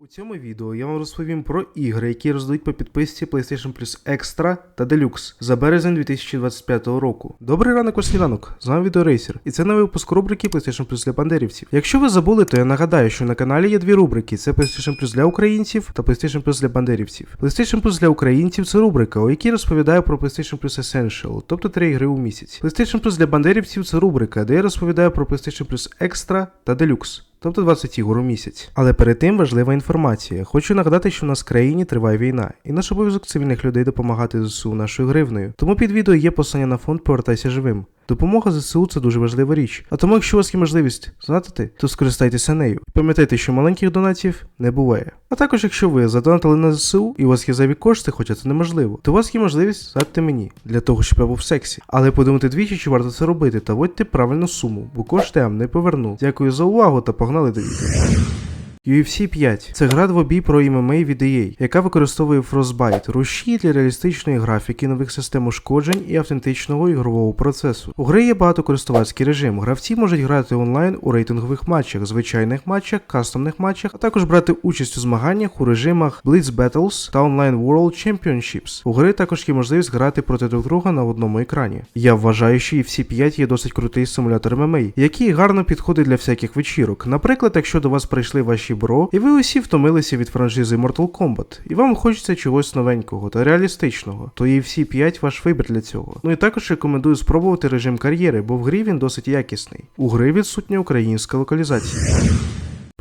У цьому відео я вам розповім про ігри, які роздають по підписці PlayStation Plus Extra та Deluxe за березень 2025 року. Добрий ранок, сніданок, з вами Відеорейсер, і це новий випуск рубрики PlayStation Plus для бандерівців. Якщо ви забули, то я нагадаю, що на каналі є дві рубрики: це PlayStation Plus для українців та PlayStation Plus для бандерівців. PlayStation Plus для українців це рубрика, у якій розповідаю про PlayStation Plus Essential, тобто три ігри у місяць. PlayStation Plus для бандерівців це рубрика, де я розповідаю про PlayStation Plus Extra та Deluxe. Тобто 20 ігор у місяць. Але перед тим важлива інформація. Хочу нагадати, що в нас в країні триває війна, і наш обов'язок цивільних людей допомагати ЗСУ нашою гривнею. Тому під відео є посилання на фонд Повертайся живим. Допомога ЗСУ це дуже важлива річ. А тому, якщо у вас є можливість знати, то скористайтеся нею. Пам'ятайте, що маленьких донатів не буває. А також, якщо ви задонатили на ЗСУ і у вас є зайві кошти, хоча це неможливо, то у вас є можливість задати мені для того, щоб я був в сексі. Але подумайте двічі, чи варто це робити, та вводьте правильну суму, бо кошти я вам не поверну. Дякую за увагу та погнали до відео. UFC 5 це гра двобій про ММА від EA, яка використовує Frostbite, руші для реалістичної графіки, нових систем ушкоджень і автентичного ігрового процесу. У гри є багатокористувацький режим. Гравці можуть грати онлайн у рейтингових матчах, звичайних матчах, кастомних матчах, а також брати участь у змаганнях у режимах Blitz Battles та Online World Championships. У гри також є можливість грати проти друг друга на одному екрані. Я вважаю, що UFC 5 є досить крутий симулятор ММА, який гарно підходить для всяких вечірок. Наприклад, якщо до вас прийшли ваші бро, і ви усі втомилися від франшизи Mortal Kombat, і вам хочеться чогось новенького та реалістичного, то і всі 5 ваш вибір для цього. Ну і також рекомендую спробувати режим кар'єри, бо в грі він досить якісний. У гри відсутня українська локалізація.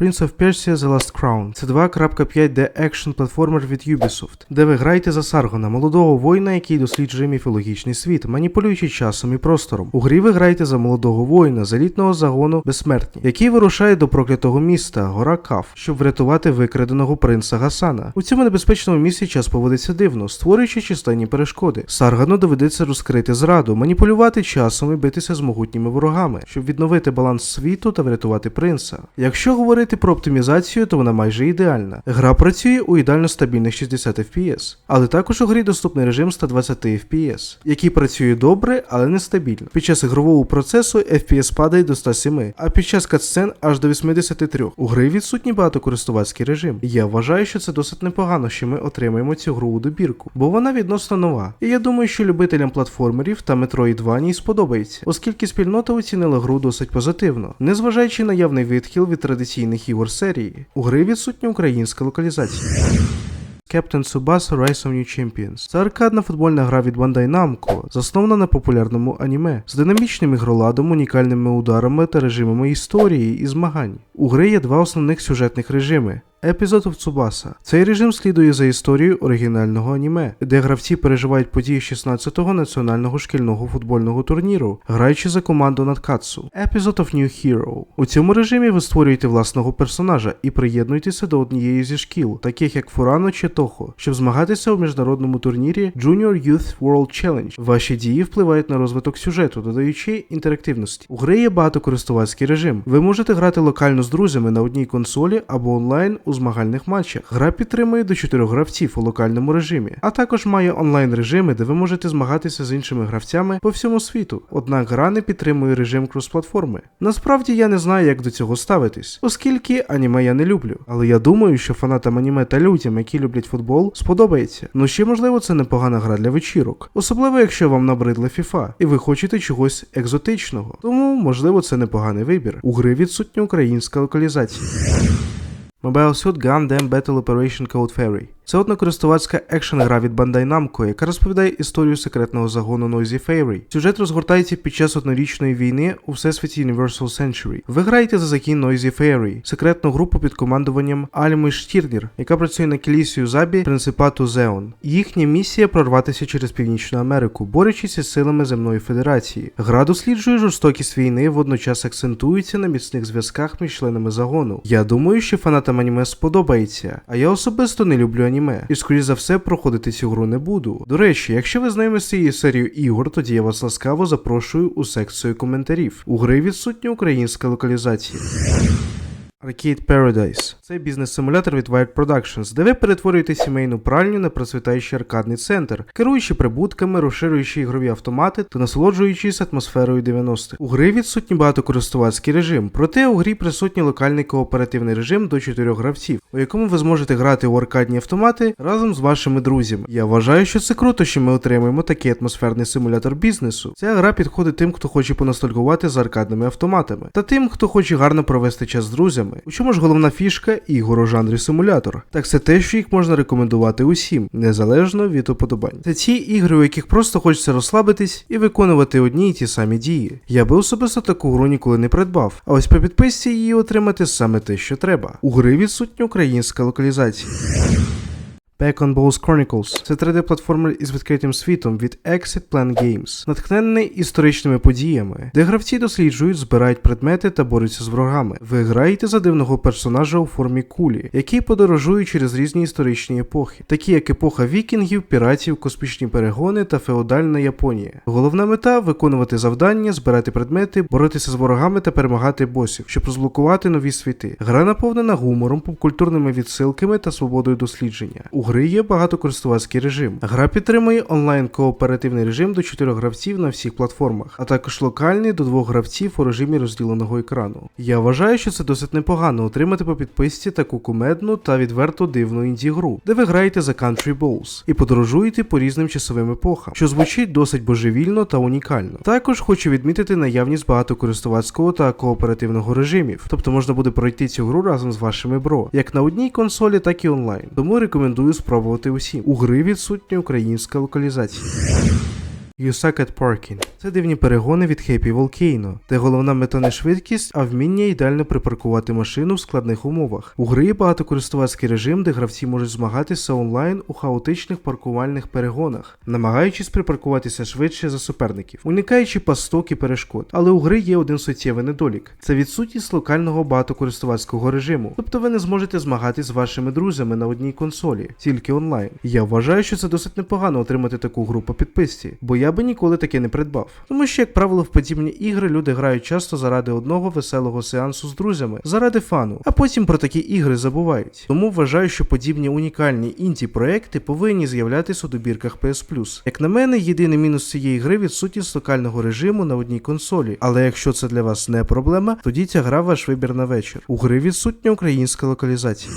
Prince of Persia The Last Crown це 2.5D екшн платформер від Ubisoft, де ви граєте за Саргона, молодого воїна, який досліджує міфологічний світ, маніпулюючи часом і простором. У грі ви граєте за молодого воїна з елітного загону безсмертні, який вирушає до проклятого міста Гора Каф, щоб врятувати викраденого принца Гасана. У цьому небезпечному місці час поводиться дивно, створюючи численні перешкоди. Саргану доведеться розкрити зраду, маніпулювати часом і битися з могутніми ворогами, щоб відновити баланс світу та врятувати принца. Якщо говорити про оптимізацію, то вона майже ідеальна. Гра працює у ідеально стабільних 60 FPS, але також у грі доступний режим 120 FPS, який працює добре, але нестабільно. Під час ігрового процесу FPS падає до 107, а під час катсцен аж до 83. У гри відсутній багатокористувацький режим. Я вважаю, що це досить непогано, що ми отримаємо цю гру у добірку, бо вона відносно нова. І я думаю, що любителям платформерів та Metroidvania сподобається, оскільки спільнота оцінила гру досить позитивно, незважаючи на явний відхил від традиційних ігор серії. У гри відсутня українська локалізація. Captain Tsubasa Rise of New Champions. Це аркадна футбольна гра від Bandai Namco, заснована на популярному аніме, з динамічним ігроладом, унікальними ударами та режимами історії і змагань. У гри є два основних сюжетних режими. Of Tsubasa. Цей режим слідує за історією оригінального аніме, де гравці переживають події 16-го національного шкільного футбольного турніру, граючи за команду Надкатсу. Episode of New Hero. У цьому режимі ви створюєте власного персонажа і приєднуєтеся до однієї зі шкіл, таких як Фурано чи Тохо, щоб змагатися у міжнародному турнірі Junior Youth World Challenge. Ваші дії впливають на розвиток сюжету, додаючи інтерактивності. У гри є багатокористувацький режим. Ви можете грати локально з друзями на одній консолі або онлайн у змагальних матчах. Гра підтримує до 4 гравців у локальному режимі, а також має онлайн режими, де ви можете змагатися з іншими гравцями по всьому світу. Однак гра не підтримує режим кросплатформи. Насправді я не знаю, як до цього ставитись, оскільки аніме я не люблю. Але я думаю, що фанатам аніме та людям, які люблять футбол, сподобається. Ну ще можливо це непогана гра для вечірок, особливо якщо вам набридла FIFA, і ви хочете чогось екзотичного. Тому можливо це непоганий вибір. У гри відсутня українська локалізація. Mobile Suit Gundam Battle Operation Code Fairy. Це однокористувацька екшн гра від Bandai Namco, яка розповідає історію секретного загону Noisy Fairy. Сюжет розгортається під час однорічної війни у всесвіті Universal Century. Ви граєте за закін Noisy Fairy, секретну групу під командуванням Альми Штірнір, яка працює на Келісію Забі принципату Зеон. Їхня місія прорватися через Північну Америку, борючись із силами Земної Федерації. Гра досліджує жорстокість війни, водночас акцентується на міцних зв'язках між членами загону. Я думаю, що фанатам аніме сподобається, а я особисто не люблю аніме аніме, і скоріш за все проходити цю гру не буду. До речі, якщо ви знайомі з цією ігор, тоді я вас ласкаво запрошую у секцію коментарів. У гри відсутня українська локалізація. Arcade Paradise це бізнес-симулятор від Wired Productions, де ви перетворюєте сімейну пральню на процвітаючий аркадний центр, керуючи прибутками, розширюючи ігрові автомати та насолоджуючись атмосферою 90-х. У гри відсутній багатокористувацький режим, проте у грі присутній локальний кооперативний режим до 4 гравців, у якому ви зможете грати у аркадні автомати разом з вашими друзями. Я вважаю, що це круто, що ми отримуємо такий атмосферний симулятор бізнесу. Ця гра підходить тим, хто хоче поностальгувати з аркадними автоматами, та тим, хто хоче гарно провести час з друзями. У чому ж головна фішка ігор у жанрі симулятор? Так це те, що їх можна рекомендувати усім, незалежно від уподобань. Це ті ігри, у яких просто хочеться розслабитись і виконувати одні й ті самі дії. Я би особисто таку гру ніколи не придбав, а ось по підписці її отримати саме те, що треба. У гри відсутня українська локалізація. Back on Balls Chronicles це 3D-платформер із відкритим світом від Exit Plan Games, натхнений історичними подіями, де гравці досліджують, збирають предмети та борються з ворогами. Ви граєте за дивного персонажа у формі кулі, який подорожує через різні історичні епохи, такі як епоха вікінгів, піратів, космічні перегони та феодальна Японія. Головна мета виконувати завдання, збирати предмети, боротися з ворогами та перемагати босів, щоб розблокувати нові світи. Гра наповнена гумором, попкультурними відсилками та свободою дослідження. У гри є багатокористувацький режим. Гра підтримує онлайн кооперативний режим до 4 гравців на всіх платформах, а також локальний до 2 гравців у режимі розділеного екрану. Я вважаю, що це досить непогано отримати по підписці таку кумедну та відверто дивну інді-гру, де ви граєте за Country Balls і подорожуєте по різним часовим епохам, що звучить досить божевільно та унікально. Також хочу відмітити наявність багатокористувацького та кооперативного режимів, тобто можна буде пройти цю гру разом з вашими бро, як на одній консолі, так і онлайн. Тому рекомендую спробувати усі. У гри відсутня українська локалізація. You suck at parking. Це дивні перегони від Happy Volcano, де головна мета не швидкість, а вміння ідеально припаркувати машину в складних умовах. У гри є багатокористувацький режим, де гравці можуть змагатися онлайн у хаотичних паркувальних перегонах, намагаючись припаркуватися швидше за суперників, уникаючи пасток і перешкод. Але у гри є один суттєвий недолік: це відсутність локального багатокористувацького режиму. Тобто ви не зможете змагатись з вашими друзями на одній консолі, тільки онлайн. Я вважаю, що це досить непогано отримати таку гру по підписці, бо я би ніколи таке не придбав. Тому що, як правило, в подібні ігри люди грають часто заради одного веселого сеансу з друзями, заради фану, а потім про такі ігри забувають. Тому вважаю, що подібні унікальні інді проекти повинні з'являтися у добірках PS. Як на мене, єдиний мінус цієї гри відсутність локального режиму на одній консолі. Але якщо це для вас не проблема, тоді ця гра ваш вибір на вечір. У гри відсутня українська локалізація.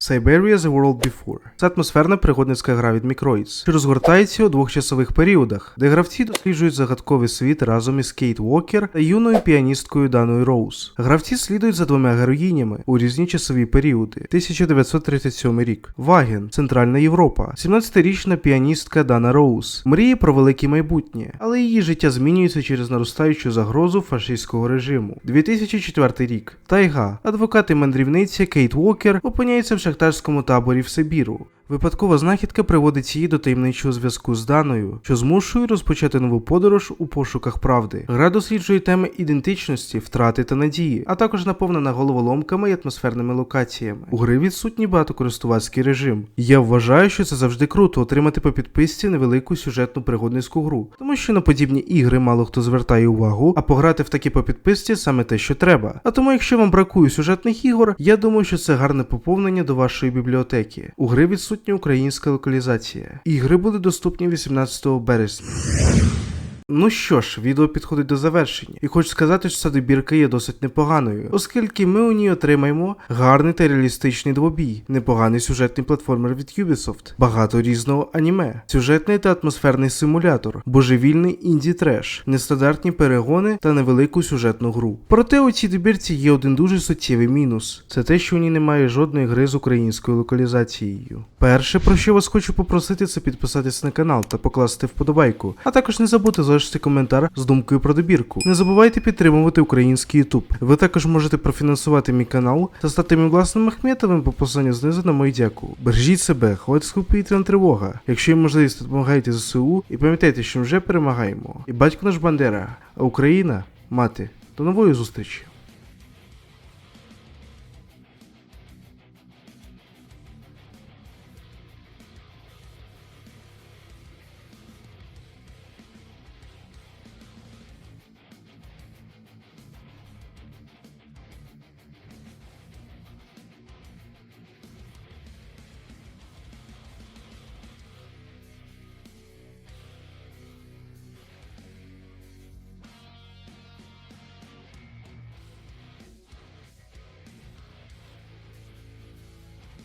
Siberia The World Before це атмосферна пригодницька гра від Microids, що розгортається у двох часових періодах, де гравці досліджують загадковий світ разом із Кейт Уокер та юною піаністкою Даною Роуз. Гравці слідують за двома героїнями у різні часові періоди. 1937 рік. Ваген, Центральна Європа. 17-річна піаністка Дана Роуз. Мріє про велике майбутнє, але її життя змінюється через наростаючу загрозу фашистського режиму. 2004 рік. Тайга. Адвокат і мандрівниця Кейт Уокер опиняється в шахтарському таборі в Сибіру. Випадкова знахідка приводить її до таємничого зв'язку з Даною, що змушує розпочати нову подорож у пошуках правди. Гра досліджує теми ідентичності, втрати та надії, а також наповнена головоломками і атмосферними локаціями. У гри відсутній багатокористувацький режим. Я вважаю, що це завжди круто отримати по підписці невелику сюжетну пригодницьку гру, тому що на подібні ігри мало хто звертає увагу, а пограти в такі по підписці саме те, що треба. А тому, якщо вам бракує сюжетних ігор, я думаю, що це гарне поповнення до вашої бібліотеки. У гри відсутні українська локалізація. Ігри були доступні 18 березня. Ну що ж, відео підходить до завершення, і хочу сказати, що ця добірка є досить непоганою, оскільки ми у ній отримаємо гарний та реалістичний двобій, непоганий сюжетний платформер від Ubisoft, багато різного аніме, сюжетний та атмосферний симулятор, божевільний інді треш, нестандартні перегони та невелику сюжетну гру. Проте у цій добірці є один дуже суттєвий мінус: це те, що у ній немає жодної гри з українською локалізацією. Перше, про що вас хочу попросити, це підписатись на канал та покласти вподобайку, а також не забудьте залишити коментар з думкою про добірку. Не забувайте підтримувати український YouTube. Ви також можете профінансувати мій канал та стати моїм власним Ахметовим по посиланню знизу на мою дяку. Бережіть себе, ховайте повітряна тривога. Якщо є можливість, допомагайте ЗСУ і пам'ятайте, що вже перемагаємо. І батько наш Бандера, а Україна мати. До нової зустрічі!